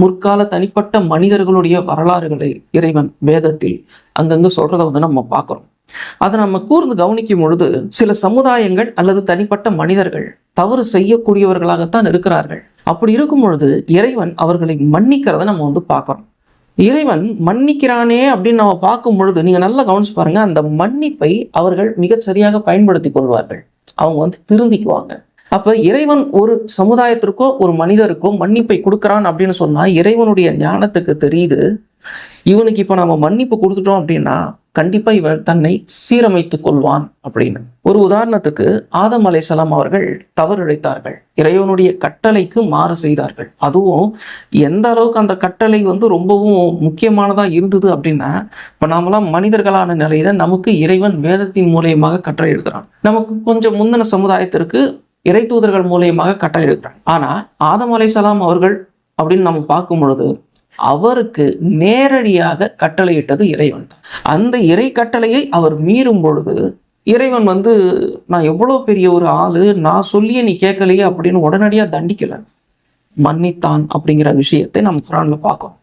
முற்கால தனிப்பட்ட மனிதர்களுடைய வரலாறுகளை இறைவன் வேதத்தில் அங்கங்க சொல்கிறத வந்து நம்ம பார்க்குறோம். அதை நம்ம கூர்ந்து கவனிக்கும் பொழுது சில சமுதாயங்கள் அல்லது தனிப்பட்ட மனிதர்கள் தவறு செய்யக்கூடியவர்களாகத்தான் இருக்கிறார்கள். அப்படி இருக்கும் பொழுது இறைவன் அவர்களை மன்னிக்கிறத நம்ம வந்து பார்க்குறோம். இறைவன் மன்னிக்கிறானே அப்படின்னு நம்ம பார்க்கும் பொழுது நீங்க நல்லா கவனிச்சு பாருங்க அந்த மன்னிப்பை அவர்கள் மிகச்சரியாக பயன்படுத்தி கொள்வார்கள். அவங்க வந்து திருந்திக்குவாங்க. அப்போ இறைவன் ஒரு சமுதாயத்திற்கோ ஒரு மனிதருக்கோ மன்னிப்பை கொடுக்குறான் அப்படின்னு சொன்னால் இறைவனுடைய ஞானத்துக்கு தெரியுது. இவனுக்கு இப்போ நம்ம மன்னிப்பு கொடுத்துட்டோம் அப்படின்னா கண்டிப்பாக இவன் தன்னை சீரமைத்து கொள்வான் அப்படின்னு. ஒரு உதாரணத்துக்கு ஆதம் அலைசலாம் அவர்கள் தவறிழைத்தார்கள். இறைவனுடைய கட்டளைக்கு மாறு செய்தார்கள். அதுவும் எந்த அளவுக்கு அந்த கட்டளை வந்து ரொம்பவும் முக்கியமானதாக இருந்தது அப்படின்னா இப்போ நாமெல்லாம் மனிதர்களான நிலையில நமக்கு இறைவன் வேதத்தின் மூலியமாக கட்டளை எழுதுறான். நமக்கு கொஞ்சம் முந்தின சமுதாயத்திற்கு இறை தூதர்கள் மூலியமாக கட்டளை ஆனால் ஆதம் அலைசலாம் அவர்கள் அப்படின்னு நம்ம பார்க்கும் பொழுது அவருக்கு நேரடியாக கட்டளையிட்டது இறைவன் தான். அந்த இறை கட்டளையை அவர் மீறும் பொழுது இறைவன் வந்து நான் எவ்வளோ பெரிய ஒரு ஆளு நான் சொல்லியே நீ கேட்கலையே அப்படின்னு உடனடியாக தண்டிக்கலை. மன்னித்தான் அப்படிங்கிற விஷயத்தை நம்ம குரானில் பார்க்கணும்